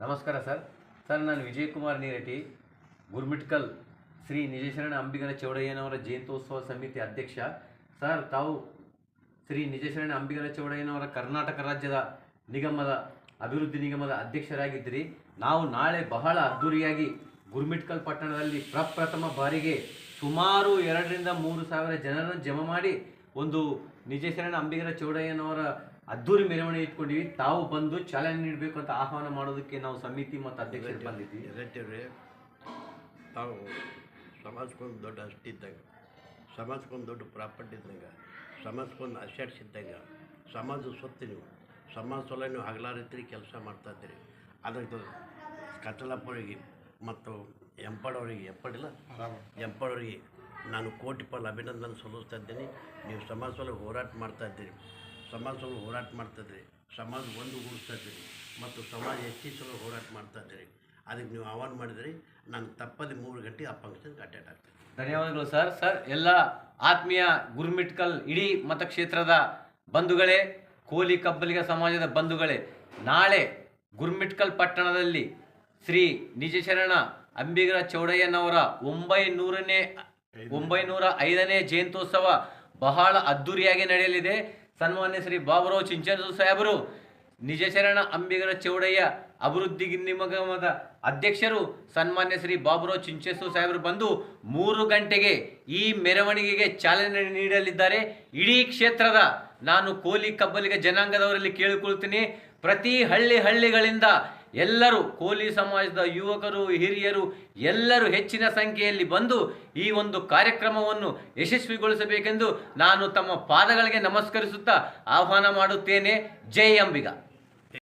ನಮಸ್ಕಾರ sir. Sir, ನಾನು ವಿಜಯಕುಮಾರ್ ನೀರಟಿ ಗುರ್ಮಿಟ್ಕಲ್ ಶ್ರೀ ನಿಜಶರಣ ಅಂಬಿಗರ ಚೌಡಯ್ಯನವರ ಜಯಂತ್ಯೋತ್ಸವ ಸಮಿತಿ ಅಧ್ಯಕ್ಷ. ಸರ್, ತಾವು ಶ್ರೀ ನಿಜಶರಣ ಅಂಬಿಗರ ಚೌಡಯ್ಯನವರ ಕರ್ನಾಟಕ ರಾಜ್ಯದ ನಿಗಮದ, ಅಭಿವೃದ್ಧಿ ನಿಗಮದ ಅಧ್ಯಕ್ಷರಾಗಿದ್ದೀರಿ. ನಾವು ನಾಳೆ ಬಹಳ ಅದ್ಧೂರಿಯಾಗಿ ಗುರ್ಮಿಟ್ಕಲ್ ಪಟ್ಟಣದಲ್ಲಿ ಪ್ರಪ್ರಥಮ ಬಾರಿಗೆ ಸುಮಾರು ಎರಡರಿಂದ ಮೂರು ಸಾವಿರ ಜನರನ್ನು ಜಮಾ ಮಾಡಿ ಒಂದು ನಿಜಶರಣ ಅಂಬಿಗರ ಚೌಡಯ್ಯನವರ ಅದ್ದೂರಿ ಮೆರವಣಿಗೆ ಇಟ್ಕೊಂಡಿವಿ. ತಾವು ಬಂದು ಚಾಲನೆ ನೀಡಬೇಕು ಅಂತ ಆಹ್ವಾನ ಮಾಡೋದಕ್ಕೆ ನಾವು ಸಮಿತಿ ಮತ್ತು ಅಧ್ಯಕ್ಷರು ಬಂದಿದ್ದೀವಿ. ರಿಲೇಟಿವ್ರಿ ತಾವು ಸಮಾಜಕ್ಕೊಂದು ದೊಡ್ಡ ಅಷ್ಟು ಇದ್ದಂಗೆ ಸಮಾಜಕ್ಕೊಂದು ದೊಡ್ಡ ಪ್ರಾಪರ್ಟಿ ಇದ್ದಂಗೆ ಸಮಾಜಕ್ಕೊಂದು ಅಸೆಟ್ಸ್ ಇದ್ದಂಗೆ ಸಮಾಜದ ಸ್ವತ್ತು ನೀವು ಸಮಾಜ ಸೊಲ್ಲ ನೀವು ಹಗಲಾರೀತಿ ಕೆಲಸ ಮಾಡ್ತಾ ಇದ್ದೀರಿ. ಅದಕ್ಕೆ ಕತ್ತಲಪ್ಪರಿಗೆ ಮತ್ತು ಎಂಪಡವರಿಗೆ ಎಂಪಡಿಲ್ಲ ಎಂಪಡವರಿಗೆ ನಾನು ಕೋಟಿ ಪಾಲ್ ಅಭಿನಂದನೆ ಸಲ್ಲಿಸ್ತಾ ಇದ್ದೀನಿ. ನೀವು ಸಮಾಜ ಸಲ ಹೋರಾಟ ಮಾಡ್ತಾ ಇದ್ದೀರಿ. ಸಮಾಜ ಸಲ ಹೋರಾಟ ಮಾಡ್ತಾ ಇದ್ದೀರಿ. ಸಮಾಜ ಒಂದುಗೂಡಿಸ್ತಾ ಇದ್ದೀರಿ. ಮತ್ತು ಸಮಾಜ ಹೆಚ್ಚಿಸಲು ಹೋರಾಟ ಮಾಡ್ತಾ ಇದ್ದೀರಿ. ಅದಕ್ಕೆ ನೀವು ಆಹ್ವಾನ ಮಾಡಿದಿರಿ. ನಾನು ತಪ್ಪದೆ ಮೂರು ಗಂಟೆ ಆ ಫಂಕ್ಷನ್ಗೆ ಅಟೆಂಡ್ ಆಗ್ತೀನಿ ಧನ್ಯವಾದಗಳು ಸರ್. ಸರ್, ಎಲ್ಲ ಆತ್ಮೀಯ ಗುರ್ಮಿಟ್ಕಲ್ ಇಡೀ ಮತಕ್ಷೇತ್ರದ ಬಂಧುಗಳೇ, ಕೋಲಿ ಕಬ್ಬಲಿಗ ಸಮಾಜದ ಬಂಧುಗಳೇ, ನಾಳೆ ಗುರ್ಮಿಟ್ಕಲ್ ಪಟ್ಟಣದಲ್ಲಿ ಶ್ರೀ ನಿಜಶರಣ ಅಂಬಿಗರ ಚೌಡಯ್ಯನವರ ಒಂಬೈನೂರನೇ ಒಂಬೈನೂರ ಐದನೇ ಜಯಂತ್ಯೋತ್ಸವ ಬಹಳ ಅದ್ದೂರಿಯಾಗಿ ನಡೆಯಲಿದೆ. ಸನ್ಮಾನ್ಯ ಶ್ರೀ ಬಾಬುರಾವ್ ಚಿಂಚನಸು ಸಾಹೇಬರು ನಿಜಶರಣ ಅಂಬಿಗರ ಚೌಡಯ್ಯ ಅಭಿವೃದ್ಧಿ ನಿಗಮದ ಅಧ್ಯಕ್ಷರು, ಸನ್ಮಾನ್ಯ ಶ್ರೀ ಬಾಬುರಾವ್ ಚಿಂಚೇಸು ಸಾಹೇಬರು ಬಂದು ಮೂರು ಗಂಟೆಗೆ ಈ ಮೆರವಣಿಗೆಗೆ ಚಾಲನೆ ನೀಡಲಿದ್ದಾರೆ. ಇಡೀ ಕ್ಷೇತ್ರದ ನಾನು ಕೋಲಿ ಕಬ್ಬಲಿಗ ಜನಾಂಗದವರಲ್ಲಿ ಕೇಳಿಕೊಳ್ತೀನಿ. ಪ್ರತಿ ಹಳ್ಳಿ ಹಳ್ಳಿಗಳಿಂದ ಎಲ್ಲರೂ ಕೋಲಿ ಸಮಾಜದ ಯುವಕರು, ಹಿರಿಯರು ಎಲ್ಲರೂ ಹೆಚ್ಚಿನ ಸಂಖ್ಯೆಯಲ್ಲಿ ಬಂದು ಈ ಒಂದು ಕಾರ್ಯಕ್ರಮವನ್ನು ಯಶಸ್ವಿಗೊಳಿಸಬೇಕೆಂದು ನಾನು ತಮ್ಮ ಪಾದಗಳಿಗೆ ನಮಸ್ಕರಿಸುತ್ತಾ ಆಹ್ವಾನ ಮಾಡುತ್ತೇನೆ. ಜೈ ಅಂಬಿಗ.